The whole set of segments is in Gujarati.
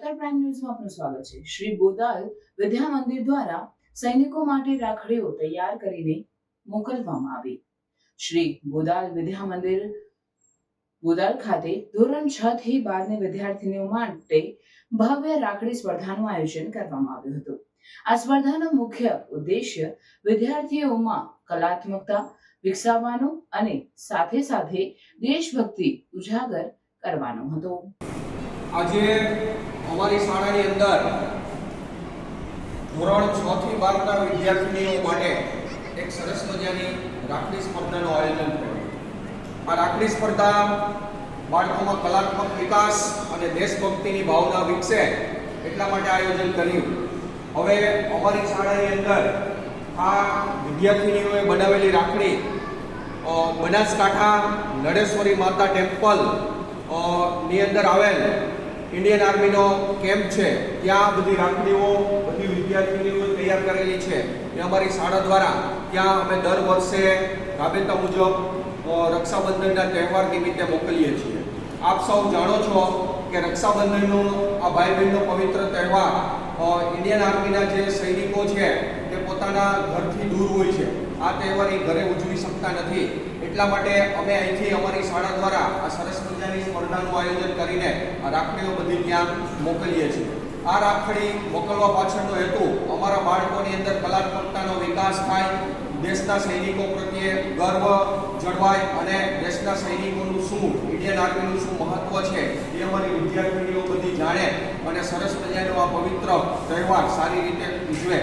પ્રાઇમ ન્યૂઝમાં આપનું સ્વાગત છે. શ્રી બોદાલ વિદ્યા મંદિર દ્વારા સૈનિકો માટે રાખડીઓ તૈયાર કરીને મોકલવામાં આવી. શ્રી બોદાલ વિદ્યા મંદિર, બોદાલ ખાતે ધોરણ છ થી બારની વિદ્યાર્થીનીઓ માટે ભવ્ય રાખડી સ્પર્ધાનું આયોજન કરવામાં આવ્યું હતું. આ સ્પર્ધાનો મુખ્ય ઉદ્દેશ્ય વિદ્યાર્થીઓમાં કલાત્મકતા વિકસાવવાનો અને સાથે સાથે દેશભક્તિ ઉજાગર કરવાનો હતો. આજે અમારી શાળાની અંદર ધોરણ છ થી બારના વિદ્યાર્થીનીઓ માટે એક સરસ મજાની રાખડી સ્પર્ધાનું આયોજન થયું. આ રાખડી સ્પર્ધા બાળકોમાં કલાત્મક વિકાસ અને દેશભક્તિની ભાવના વિકસે એટલા માટે આયોજન કર્યું. હવે અમારી શાળાની અંદર આ વિદ્યાર્થીનીઓએ બનાવેલી રાખડી બનાસકાંઠા નળેશ્વરી માતા ટેમ્પલની અંદર આવેલ ઇન્ડિયન આર્મીનો કેમ્પ છે. ત્યાં બધી રાખડીઓ બધી વિદ્યાર્થીનીઓ તૈયાર કરેલી છે. એ અમારી શાળા દ્વારા ત્યાં અમે દર વર્ષે રાબેતા મુજબ રક્ષાબંધનના તહેવાર નિમિત્તે મોકલીએ છીએ. આપ સૌ જાણો છો કે રક્ષાબંધનનો આ ભાઈ બહેનનો પવિત્ર તહેવાર ઇન્ડિયન આર્મીના જે સૈનિકો છે, તે પોતાના ઘરથી દૂર હોય છે. આ તહેવાર એ ઘરે ઉજવી શકતા નથી. એટલા માટે અમે અહીંથી અમારી શાળા દ્વારા આ સરસ મજાની સ્પર્ધાનું આયોજન રાખડીઓ બધી ત્યાં મોકલીએ છીએ. આ રાખડી મોકલવા પાછળનો હેતુ અમારા બાળકોની અંદર કલાત્મકતાનો વિકાસ થાય, દેશના સૈનિકો પ્રત્યે ગર્વ જળવાય અને દેશના સૈનિકોનું શું ઇન્ડિયન આર્મીનું શું મહત્વ છે એ અમારી વિદ્યાર્થીનીઓ બધી જાણે અને સરસ મજાનો આ પવિત્ર તહેવાર સારી રીતે ઉજવે.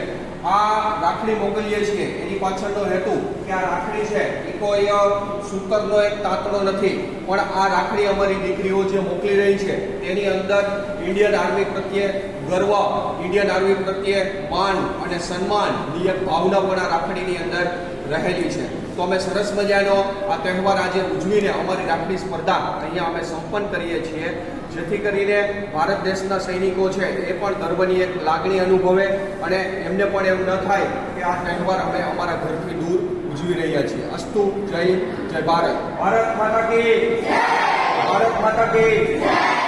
આ રાખડી મોકલીએ છીએ. એની પાછળનો હેતુ કે આ રાખડી છે એ કોઈ સૂતરનો એક તાતણો નથી. પણ આ રાખડી અમારી દીકરીઓ જે મોકલી રહી છે, તેની અંદર ઇન્ડિયન આર્મી પ્રત્યે ગર્વ, ઇન્ડિયન આર્મી પ્રત્યે માન અને સન્માનની એક ભાવના પણ આ રાખડીની અંદર રહેલી છે. તો અમે સરસ મજાનો આ તહેવાર આજે ઉજવીને અમારી રાખડી સ્પર્ધા અહીંયા અમે સંપન્ન કરીએ છીએ. જેથી કરીને ભારત દેશના સૈનિકો છે, એ પણ ગર્વની એક લાગણી અનુભવે અને એમને પણ એમ ન થાય કે આ તહેવાર અમે અમારા ઘરથી દૂર ઉજવી રહ્યા છીએ. અસ્તુ, જય જય ભારત. ભારત માતા કી ભારત માતા કી